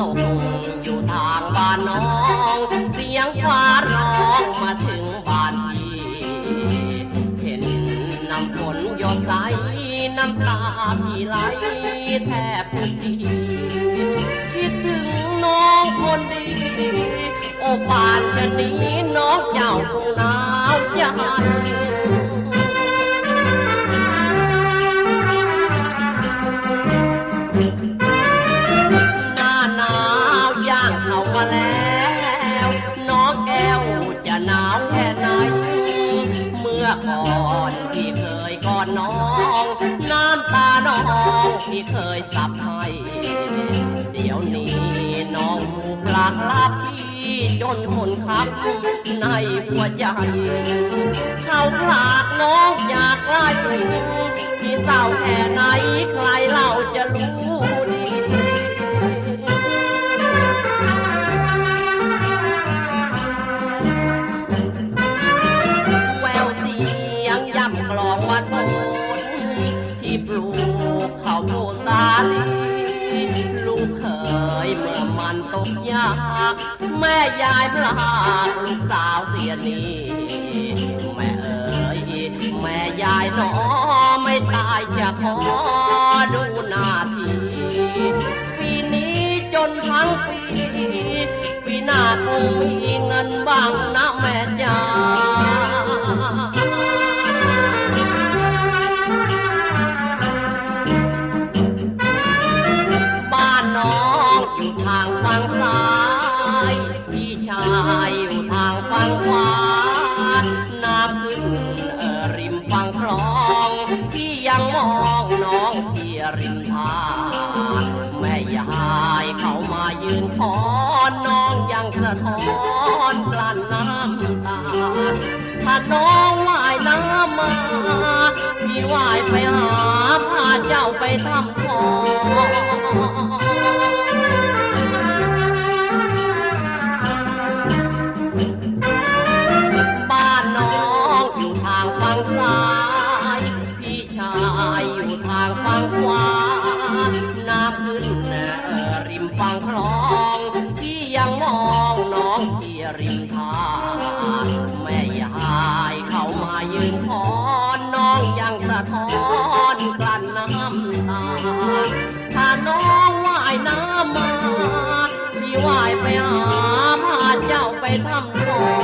ตกอยู่ทางบ้านน้อง เสียงฟ้าร้องมาถึงบ้านพี่เห็นน้ำฝนหยดใสน้ำตาพี่ไหลแทบทุกทีคิดถึงน้องคนดีโอ้ปานจะหนี้น้องเจ้าคงหนาวใจ จะหนาวแค่ไหน เมื่อก่อนที่เคยกอดน้อง น้ำตาน้องที่เคยสับให้เดี๋ยวนี้น้องถูกหลากลับที่จนคนขับในหัวใจเขาพลากน้องอยากไกลพี่เศร้าแค่ไหนใครล่ะ โพดสาลีลูกเคยเมื่อมันตกยาก แม่ยายพลากลูกสาวเสียนีแม่เอ๋ยแม่ยายหนอไม่ตายจะขอดูนาทีปีนี้จนทั้งปีปีหน้าคงมีเงินบ้างนะแม่จ๋า ชายอยู่ทางฝั่งขวาน้ำขึ้นเออริมฝั่งคลองพี่ยังมองน้องที่ริมทางแม่ยายเขามายืนขอน้องยังสะท้อนกลั้นน้ำตาถ้าน้องว่ายน้ำมาพี่ว่ายไปหาพาเจ้าไปทำทองายอยู่ทางฝั่งขวาน้ำขึ้นเอ่อริมฝั่งคลองพี่ยังมองน้องที่ริมทางแม่ยายเขามายืนขอน้องยังสะท้อนกลั้นน้ำตาถ้าน้องว่ายน้ำมาพี่ว่ายไปหาพาเจ้าไปทำทอง